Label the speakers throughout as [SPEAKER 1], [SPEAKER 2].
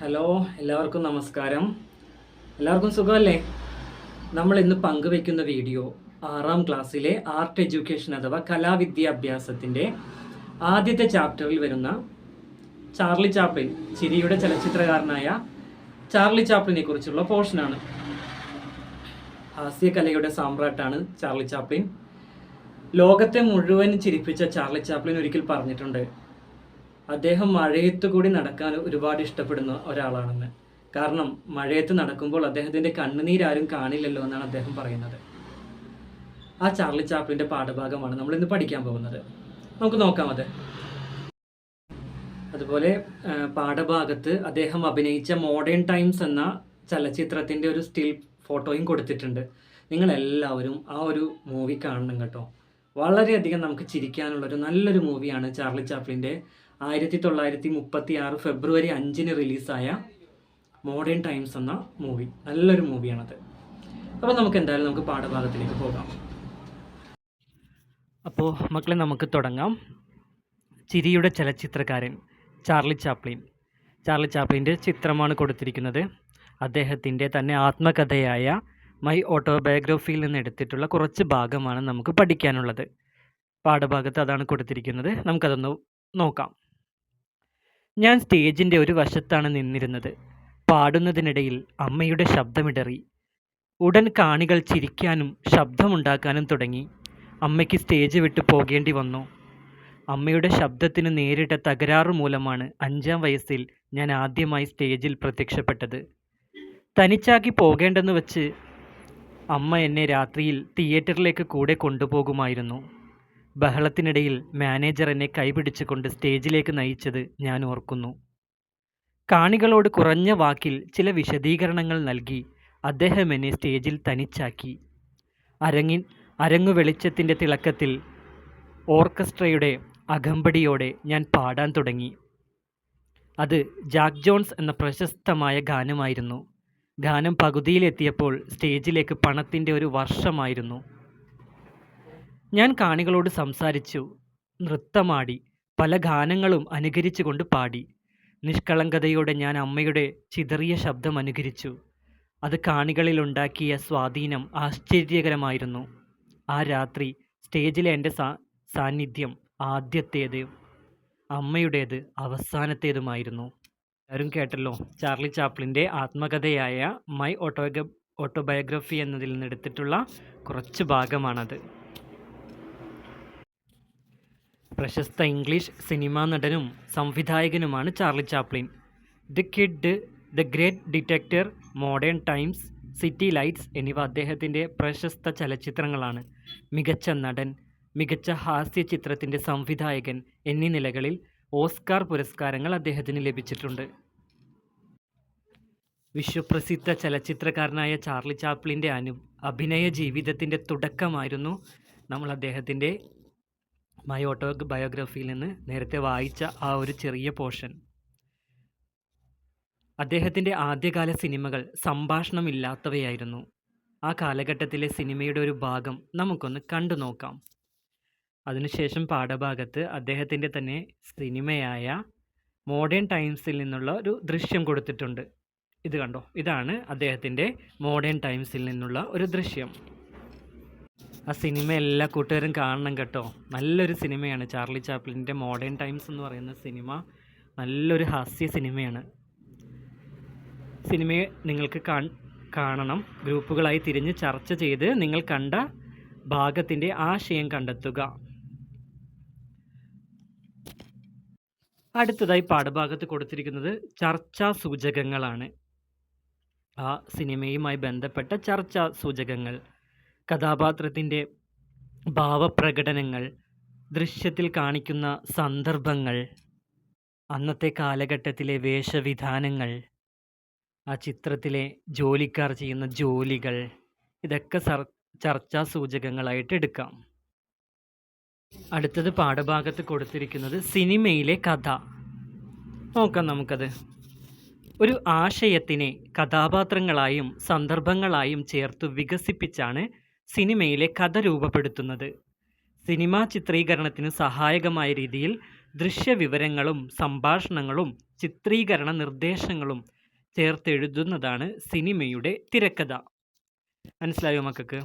[SPEAKER 1] Hello എല്ലാവർക്കും നമസ്കാരം. എല്ലാവർക്കും സുഖമല്ലേ? നമ്മൾ ഇന്ന് പങ്കുവെക്കുന്ന വീഡിയോ ആറാം ക്ലാസ്സിലെ ആർട്ട് എഡ്യൂക്കേഷൻ അഥവാ കലാവിദ്യാഭ്യാസത്തിന്റെ ആദ്യത്തെ ചാപ്റ്ററിൽ വരുന്ന ചാർലി ചാപ്ലിൻ ചിരിയുടെ ചലച്ചിത്രകാരനായ ചാർലി ചാപ്ലിനെ കുറിച്ചുള്ള പോർഷനാണ് ഹാസ്യകലയുടെ സാമ്രാട്ടാണ് ചാർലി ചാപ്ലിൻ. ലോകത്തെ മുഴുവൻ ചിരിപ്പിച്ച ചാർലി ചാപ്ലിൻ ഒരിക്കൽ പറഞ്ഞിട്ടുണ്ട്. അദ്ദേഹം മഴയത്ത് കൂടി നടക്കാൻ ഒരുപാട് ഇഷ്ടപ്പെടുന്ന ഒരാളാണെന്ന്. കാരണം മഴയത്ത് നടക്കുമ്പോൾ അദ്ദേഹത്തിന്റെ കണ്ണുനീരാരും കാണില്ലല്ലോ എന്നാണ് അദ്ദേഹം പറയുന്നത്. ആ ചാർലി ചാപ്ലിന്റെ പാഠഭാഗമാണ് നമ്മൾ ഇന്ന് പഠിക്കാൻ പോകുന്നത്. നമുക്ക് നോക്കാം അത്. അതുപോലെ പാഠഭാഗത്ത് അദ്ദേഹം അഭിനയിച്ച മോഡേൺ ടൈംസ് എന്ന ചലച്ചിത്രത്തിന്റെ ഒരു സ്റ്റിൽ ഫോട്ടോയും കൊടുത്തിട്ടുണ്ട്. നിങ്ങൾ എല്ലാവരും ആ ഒരു മൂവി കാണണം കേട്ടോ. വളരെയധികം നമുക്ക് ചിരിക്കാനുള്ളൊരു നല്ലൊരു മൂവിയാണ് ചാർലി ചാപ്ലിന്റെ ആയിരത്തി തൊള്ളായിരത്തി മുപ്പത്തി ആറ് ഫെബ്രുവരി അഞ്ചിന് റിലീസായ മോഡേൺ ടൈംസ് എന്ന മൂവി. നല്ലൊരു മൂവിയാണത്. അപ്പോൾ നമുക്ക് എന്തായാലും നമുക്ക് പാഠഭാഗത്തിലേക്ക് പോകാം. അപ്പോൾ മക്കളെ നമുക്ക് തുടങ്ങാം. ചിരിയുടെ ചലച്ചിത്രകാരൻ ചാർലി ചാപ്ലിൻ. ചാർലി ചാപ്ലിന്റെ ചിത്രമാണ് കൊടുത്തിരിക്കുന്നത്. അദ്ദേഹത്തിന്റെ തന്നെ ആത്മകഥയായ മൈ ഓട്ടോബയോഗ്രഫിയിൽ നിന്ന് എടുത്തിട്ടുള്ള കുറച്ച് ഭാഗമാണ് നമുക്ക് പഠിക്കാനുള്ളത്. പാഠഭാഗത്ത് അതാണ് കൊടുത്തിരിക്കുന്നത്. നമുക്കതൊന്ന് നോക്കാം. ഞാൻ സ്റ്റേജിന്റെ ഒരു വശത്താണ് നിന്നിരുന്നത്. പാടുന്നതിനിടയിൽ അമ്മയുടെ ശബ്ദമിടറി. ഉടൻ കാണികൾ ചിരിക്കാനും ശബ്ദമുണ്ടാക്കാനും തുടങ്ങി. അമ്മയ്ക്ക് സ്റ്റേജ് വിട്ടു പോകേണ്ടി വന്നു. അമ്മയുടെ ശബ്ദത്തിന് നേരിട്ട തകരാറ് മൂലമാണ് അഞ്ചാം വയസ്സിൽ ഞാൻ ആദ്യമായി സ്റ്റേജിൽ പ്രത്യക്ഷപ്പെട്ടത്. തനിച്ചാക്കി പോകേണ്ടെന്ന് വച്ച് അമ്മ എന്നെ രാത്രിയിൽ തിയേറ്ററിലേക്ക് കൂടെ കൊണ്ടുപോകുമായിരുന്നു. ബഹളത്തിനിടയിൽ മാനേജർ എന്നെ കൈപിടിച്ചുകൊണ്ട് സ്റ്റേജിലേക്ക് നയിച്ചത് ഞാൻ ഓർക്കുന്നു. കാണികളോട് കുറഞ്ഞ വാക്കിൽ ചില വിശദീകരണങ്ങൾ നൽകി അദ്ദേഹം എന്നെ സ്റ്റേജിൽ തനിച്ചാക്കി. അരങ്ങിൻ അരങ്ങു വെളിച്ചത്തിന്റെ തിളക്കത്തിൽ ഓർക്കസ്ട്രയുടെ അകമ്പടിയോടെ ഞാൻ പാടാൻ തുടങ്ങി. അത് ജാക്ക് ജോൺസ് എന്ന പ്രശസ്തമായ ഗാനമായിരുന്നു. ഗാനം പകുതിയിലെത്തിയപ്പോൾ സ്റ്റേജിലേക്ക് പണത്തിന്റെ ഒരു വർഷമായിരുന്നു. ഞാൻ കാണികളോട് സംസാരിച്ചു. നൃത്തമാടി. പല ഗാനങ്ങളും അനുകരിച്ചു കൊണ്ട് പാടി. നിഷ്കളങ്കതയോടെ ഞാൻ അമ്മയുടെ ചിതറിയ ശബ്ദം അനുകരിച്ചു. അത് കാണികളിലുണ്ടാക്കിയ സ്വാധീനം ആശ്ചര്യകരമായിരുന്നു. ആ രാത്രി സ്റ്റേജിലെ എന്റെ സാ സാന്നിധ്യം ആദ്യത്തേത് അമ്മയുടേത് അവസാനത്തേതുമായിരുന്നു. എല്ലാവരും കേട്ടല്ലോ? ചാർലി ചാപ്ലിന്റെ ആത്മകഥയായ മൈ ഓട്ടോഗ ഓട്ടോബയോഗ്രഫി എന്നതിൽ നിന്ന് എടുത്തിട്ടുള്ള കുറച്ച് ഭാഗമാണത്. പ്രശസ്ത ഇംഗ്ലീഷ് സിനിമാ നടനും സംവിധായകനുമാണ് Charlie Chaplin. The kid the great dictator modern times city lights എന്നിവ അദ്ദേഹത്തിന്റെ പ്രശസ്ത ചലച്ചിത്രങ്ങളാണ്. മികച്ച നടൻ മികച്ച ഹാസ്യ ചിത്രത്തിന്റെ സംവിധായകൻ എന്നീ നിലകളിൽ ഓസ്കാർ പുരസ്കാരങ്ങൾ അദ്ദേഹത്തിന് ലഭിച്ചിട്ടുണ്ട്. വിശ്വപ്രസിദ്ധ ചലച്ചിത്രകാരനായ ചാർലി ചാപ്ലിന്റെ അനു അഭിനയ ജീവിതത്തിന്റെ തുടക്കമായിരുന്നു നമ്മൾ അദ്ദേഹത്തിന്റെ മൈ ഓട്ടോ ബയോഗ്രഫിയിൽ നിന്ന് നേരത്തെ വായിച്ച ആ ഒരു ചെറിയ പോർഷൻ. അദ്ദേഹത്തിന്റെ ആദ്യകാല സിനിമകൾ സംഭാഷണമില്ലാത്തവയായിരുന്നു. ആ കാലഘട്ടത്തിലെ സിനിമയുടെ ഒരു ഭാഗം നമുക്കൊന്ന് കണ്ടു നോക്കാം. അതിനുശേഷം പാഠഭാഗത്ത് അദ്ദേഹത്തിന്റെ തന്നെ സിനിമയായ മോഡേൺ ടൈംസിൽ നിന്നുള്ള ഒരു ദൃശ്യം കൊടുത്തിട്ടുണ്ട്. ഇത് കണ്ടോ? ഇതാണ് അദ്ദേഹത്തിന്റെ മോഡേൺ ടൈംസിൽ നിന്നുള്ള ഒരു ദൃശ്യം. ആ സിനിമ എല്ലാ കൂട്ടുകാരും കാണണം കേട്ടോ. നല്ലൊരു സിനിമയാണ്. ചാർലി ചാപ്ലിന്റെ മോഡേൺ ടൈംസ് എന്ന് പറയുന്ന സിനിമ നല്ലൊരു ഹാസ്യ സിനിമയാണ്. സിനിമയെ നിങ്ങൾക്ക് കാണണം. ഗ്രൂപ്പുകളായി തിരിഞ്ഞ് ചർച്ച ചെയ്ത് നിങ്ങൾ കണ്ട ഭാഗത്തിന്റെ ആശയം കണ്ടെത്തുക. അടുത്തതായി പാഠഭാഗത്ത് കൊടുത്തിരിക്കുന്നത് ചർച്ചാ സൂചകങ്ങളാണ്. ആ സിനിമയുമായി ബന്ധപ്പെട്ട ചർച്ചാ സൂചകങ്ങൾ. കഥാപാത്രത്തിന്റെ ഭാവപ്രകടനങ്ങൾ ദൃശ്യത്തിൽ കാണിക്കുന്ന സന്ദർഭങ്ങൾ അന്നത്തെ കാലഘട്ടത്തിലെ വേഷവിധാനങ്ങൾ ആ ചിത്രത്തിലെ ജോലിക്കാർ ചെയ്യുന്ന ജോലികൾ ഇതൊക്കെ സർ ചർച്ചാ സൂചകങ്ങളായിട്ട് എടുക്കാം. അടുത്തത് പാഠഭാഗത്ത് കൊടുത്തിരിക്കുന്നത് സിനിമയിലെ കഥ. നോക്കാം നമുക്കത്. ഒരു ആശയത്തിനെ കഥാപാത്രങ്ങളായും സന്ദർഭങ്ങളായും ചേർത്ത് വികസിപ്പിച്ചാണ് സിനിമയിലെ കഥ രൂപപ്പെടുത്തുന്നത്. സിനിമാ ചിത്രീകരണത്തിന് സഹായകമായ രീതിയിൽ ദൃശ്യവിവരങ്ങളും സംഭാഷണങ്ങളും ചിത്രീകരണ നിർദ്ദേശങ്ങളും ചേർത്തെഴുതുന്നതാണ് സിനിമയുടെ തിരക്കഥ. മനസ്സിലായോ മക്കൾക്ക്?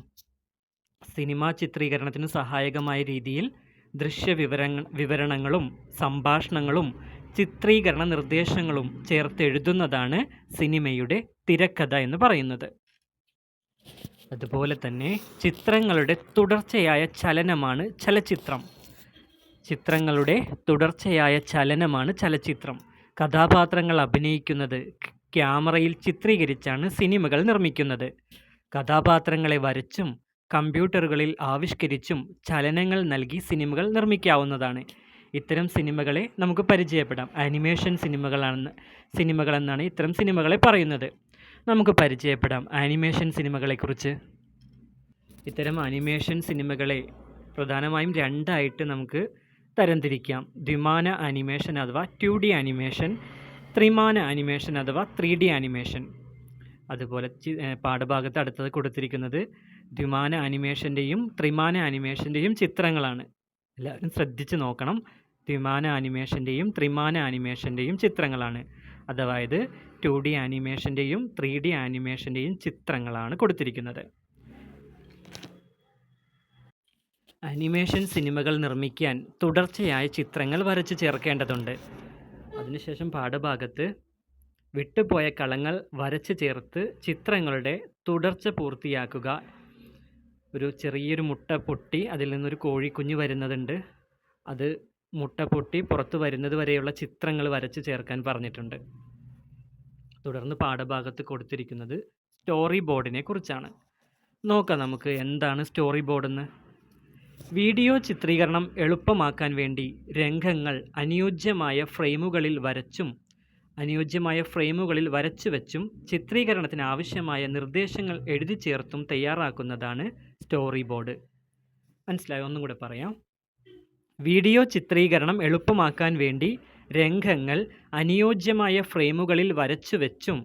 [SPEAKER 1] സിനിമാ ചിത്രീകരണത്തിന് സഹായകമായ രീതിയിൽ ദൃശ്യവിവരങ്ങ വിവരണങ്ങളും സംഭാഷണങ്ങളും ചിത്രീകരണ നിർദ്ദേശങ്ങളും ചേർത്തെഴുതുന്നതാണ് സിനിമയുടെ തിരക്കഥ എന്ന് പറയുന്നത്. അതുപോലെ തന്നെ ചിത്രങ്ങളുടെ തുടർച്ചയായ ചലനമാണ് ചലച്ചിത്രം. ചിത്രങ്ങളുടെ തുടർച്ചയായ ചലനമാണ് ചലച്ചിത്രം. കഥാപാത്രങ്ങൾ അഭിനയിക്കുന്നത് ക്യാമറയിൽ ചിത്രീകരിച്ചാണ് സിനിമകൾ നിർമ്മിക്കുന്നത്. കഥാപാത്രങ്ങളെ വരച്ചും കമ്പ്യൂട്ടറുകളിൽ ആവിഷ്കരിച്ചും ചലനങ്ങൾ നൽകി സിനിമകൾ നിർമ്മിക്കാവുന്നതാണ്. ഇത്തരം സിനിമകളെ നമുക്ക് പരിചയപ്പെടാം. ആനിമേഷൻ സിനിമകളാണെന്ന് സിനിമകളെന്നാണ് ഇത്തരം സിനിമകളെ പറയുന്നത്. നമുക്ക് പരിചയപ്പെടാം. ആനിമേഷൻ സിനിമകളെക്കുറിച്ച്. ഇത്തരം ആനിമേഷൻ സിനിമകളെ പ്രധാനമായും രണ്ടായിട്ട് നമുക്ക് തരംതിരിക്കാം. ദ്വിമാന ആനിമേഷൻ അഥവാ ടു ഡി ആനിമേഷൻ ത്രിമാന ആനിമേഷൻ അഥവാ ത്രീ ഡി ആനിമേഷൻ. അതുപോലെ പാഠഭാഗത്ത് അടുത്തത് കൊടുത്തിരിക്കുന്നത് ദ്വിമാന ആനിമേഷന്റെയും ത്രിമാന ആനിമേഷന്റെയും ചിത്രങ്ങളാണ്. എല്ലാവരും ശ്രദ്ധിച്ച് നോക്കണം. ദ്വിമാന ആനിമേഷന്റെയും ത്രിമാന ആനിമേഷന്റെയും ചിത്രങ്ങളാണ്. അതായത് ടു ഡി ആനിമേഷന്റെയും ത്രീ ഡി ആനിമേഷന്റെയും ചിത്രങ്ങളാണ് കൊടുത്തിരിക്കുന്നത്. ആനിമേഷൻ സിനിമകൾ നിർമ്മിക്കാൻ തുടർച്ചയായ ചിത്രങ്ങൾ വരച്ച് ചേർക്കേണ്ടതുണ്ട്. അതിനുശേഷം പാഠഭാഗത്ത് വിട്ടുപോയ കളങ്ങൾ വരച്ച് ചേർത്ത് ചിത്രങ്ങളുടെ തുടർച്ച പൂർത്തിയാക്കുക. ഒരു ചെറിയൊരു മുട്ട പൊട്ടി അതിൽ നിന്നൊരു കോഴിക്കുഞ്ഞ് വരുന്നതുണ്ട്. അത് മുട്ട പൊട്ടി പുറത്തു വരുന്നത് വരെയുള്ള ചിത്രങ്ങൾ വരച്ച് ചേർക്കാൻ പറഞ്ഞിട്ടുണ്ട്. തുടർന്ന് പാഠഭാഗത്ത് കൊടുത്തിരിക്കുന്നത് സ്റ്റോറി ബോർഡിനെ കുറിച്ചാണ്. നോക്കാം നമുക്ക് എന്താണ് സ്റ്റോറി ബോർഡെന്ന് വീഡിയോ ചിത്രീകരണം എളുപ്പമാക്കാൻ വേണ്ടി രംഗങ്ങൾ അനുയോജ്യമായ ഫ്രെയിമുകളിൽ വരച്ചും അനുയോജ്യമായ ഫ്രെയിമുകളിൽ വരച്ചു വെച്ചും ചിത്രീകരണത്തിന് ആവശ്യമായ നിർദ്ദേശങ്ങൾ എഴുതി ചേർത്തും തയ്യാറാക്കുന്നതാണ് സ്റ്റോറി ബോർഡ് മനസ്സിലായോ? ഒന്നും കൂടെ പറയാം. വീഡിയോ ചിത്രീകരണം എളുപ്പമാക്കാൻ വേണ്ടി രംഗങ്ങൾ അനുയോജ്യമായ ഫ്രെയിമുകളിൽ വരച്ചു വെച്ചും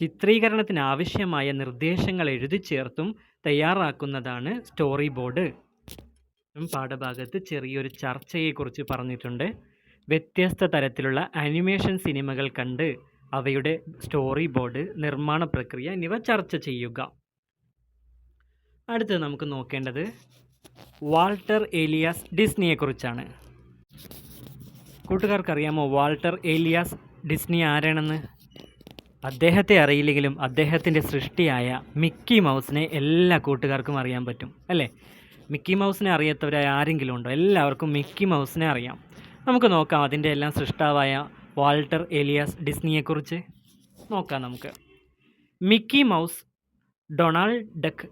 [SPEAKER 1] ചിത്രീകരണത്തിന് ആവശ്യമായ നിർദ്ദേശങ്ങൾ എഴുതി ചേർത്തും തയ്യാറാക്കുന്നതാണ് സ്റ്റോറി ബോർഡ് പാഠഭാഗത്ത് ചെറിയൊരു ചർച്ചയെക്കുറിച്ച് പറഞ്ഞിട്ടുണ്ട്. വ്യത്യസ്ത തരത്തിലുള്ള അനിമേഷൻ സിനിമകൾ കണ്ട് അവയുടെ സ്റ്റോറി ബോർഡ് നിർമ്മാണ പ്രക്രിയ എന്നിവ ചർച്ച ചെയ്യുക. അടുത്ത് നമുക്ക് നോക്കേണ്ടത് വാൾട്ടർ ഏലിയാസ് ഡിസ്നിയെക്കുറിച്ചാണ്. കൂട്ടുകാർക്കറിയാമോ വാൾട്ടർ ഏലിയാസ് ഡിസ്നി ആരാണെന്ന്? അദ്ദേഹത്തെ അറിയില്ലെങ്കിലും അദ്ദേഹത്തിന്റെ സൃഷ്ടിയായ മിക്കി മൗസിനെ എല്ലാ കൂട്ടുകാർക്കും അറിയാൻ പറ്റും അല്ലേ? മിക്കി മൗസിനെ അറിയാത്തവരായ ആരെങ്കിലും ഉണ്ടോ? എല്ലാവർക്കും മിക്കി മൗസിനെ അറിയാം. നമുക്ക് നോക്കാം അതിന്റെ എല്ലാം സൃഷ്ടാവായ വാൾട്ടർ ഏലിയാസ് ഡിസ്നിയെക്കുറിച്ച്. നോക്കാം നമുക്ക്. Mickey Mouse Donald Duck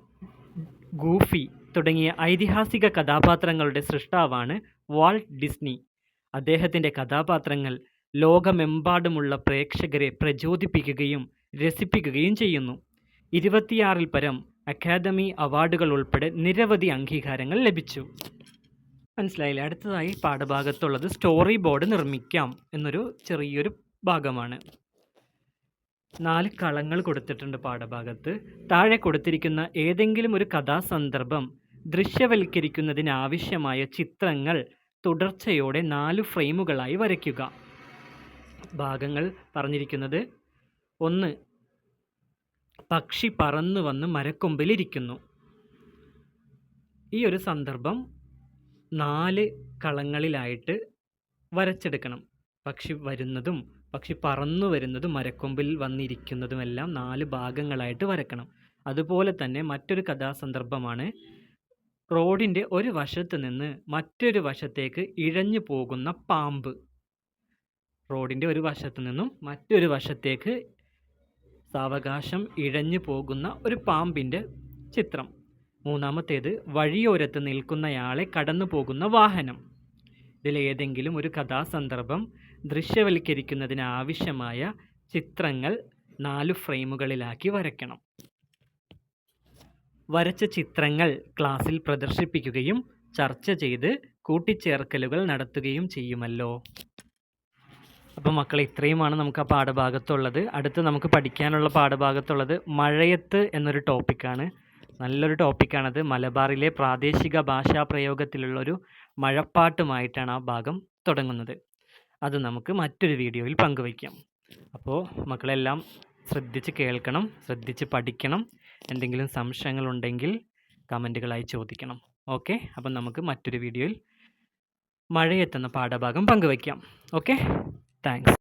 [SPEAKER 1] Goofy തുടങ്ങിയ ഐതിഹാസിക കഥാപാത്രങ്ങളുടെ സൃഷ്ടാവാണ് വാൾട്ട് ഡിസ്നി. അദ്ദേഹത്തിന്റെ കഥാപാത്രങ്ങൾ ലോകമെമ്പാടുമുള്ള പ്രേക്ഷകരെ പ്രചോദിപ്പിക്കുകയും രസിപ്പിക്കുകയും ചെയ്യുന്നു. ഇരുപത്തിയാറിൽ പരം അക്കാദമി അവാർഡുകൾ ഉൾപ്പെടെ നിരവധി അംഗീകാരങ്ങൾ ലഭിച്ചു. മനസ്സിലായില്ല? അടുത്തതായി പാഠഭാഗത്തുള്ളത് സ്റ്റോറി ബോർഡ് നിർമ്മിക്കാം എന്നൊരു ചെറിയൊരു ഭാഗമാണ്. നാല് കളങ്ങൾ കൊടുത്തിട്ടുണ്ട് പാഠഭാഗത്ത്. താഴെ കൊടുത്തിരിക്കുന്ന ഏതെങ്കിലും ഒരു കഥാസന്ദർഭം ദൃശ്യവൽക്കരിക്കുന്നതിന് ആവശ്യമായ ചിത്രങ്ങൾ തുടർച്ചയോടെ നാല് ഫ്രെയിമുകളായി വരയ്ക്കുക. ഭാഗങ്ങൾ പറഞ്ഞിരിക്കുന്നത് ഒന്ന് പക്ഷി പറന്നു വന്ന് മരക്കൊമ്പിലിരിക്കുന്നു. ഈ ഒരു സന്ദർഭം നാല് കളങ്ങളിലായിട്ട് വരച്ചെടുക്കണം. പക്ഷി വരുന്നതും പക്ഷി പറന്നു വരുന്നതും മരക്കൊമ്പിൽ വന്നിരിക്കുന്നതുമെല്ലാം നാല് ഭാഗങ്ങളായിട്ട് വരക്കണം. അതുപോലെ തന്നെ മറ്റൊരു കഥാസന്ദർഭമാണ് റോഡിന്റെ ഒരു വശത്ത് നിന്ന് മറ്റൊരു വശത്തേക്ക് ഇഴഞ്ഞു പോകുന്ന പാമ്പ്. റോഡിന്റെ ഒരു വശത്ത് നിന്നും മറ്റൊരു വശത്തേക്ക് സാവകാശം ഇഴഞ്ഞു പോകുന്ന ഒരു പാമ്പിന്റെ ചിത്രം. മൂന്നാമത്തേത് വഴിയോരത്ത് നിൽക്കുന്നയാളെ കടന്നു പോകുന്ന വാഹനം. ഇതിലേതെങ്കിലും ഒരു കഥാസന്ദർഭം ദൃശ്യവൽക്കരിക്കുന്നതിന് ആവശ്യമായ ചിത്രങ്ങൾ നാല് ഫ്രെയിമുകളിലാക്കി വരയ്ക്കണം. വരച്ച ചിത്രങ്ങൾ ക്ലാസ്സിൽ പ്രദർശിപ്പിക്കുകയും ചർച്ച ചെയ്ത് കൂട്ടിച്ചേർക്കലുകൾ നടത്തുകയും ചെയ്യുമല്ലോ. അപ്പോൾ മക്കളെ ഇത്രയുമാണ് നമുക്ക് ആ പാഠഭാഗത്തുള്ളത്. അടുത്ത് നമുക്ക് പഠിക്കാനുള്ള പാഠഭാഗത്തുള്ളത് മഴയത്ത് എന്നൊരു ടോപ്പിക്കാണ്. നല്ലൊരു ടോപ്പിക്കാണത്. മലബാറിലെ പ്രാദേശിക ഭാഷാ പ്രയോഗത്തിലുള്ളൊരു മഴപ്പാട്ടുമായിട്ടാണ് ആ ഭാഗം തുടങ്ങുന്നത്. അത് നമുക്ക് മറ്റൊരു വീഡിയോയിൽ പങ്കുവയ്ക്കാം. അപ്പോൾ മക്കളെല്ലാം ശ്രദ്ധിച്ച് കേൾക്കണം ശ്രദ്ധിച്ച് പഠിക്കണം. എന്തെങ്കിലും സംശയങ്ങളുണ്ടെങ്കിൽ കമന്റുകളായി ചോദിക്കണം. ഓക്കെ? അപ്പം നമുക്ക് മറ്റൊരു വീഡിയോയിൽ മഴയെത്തുന്ന പാഠഭാഗം പങ്കുവയ്ക്കാം. ഓക്കെ? താങ്ക്സ്.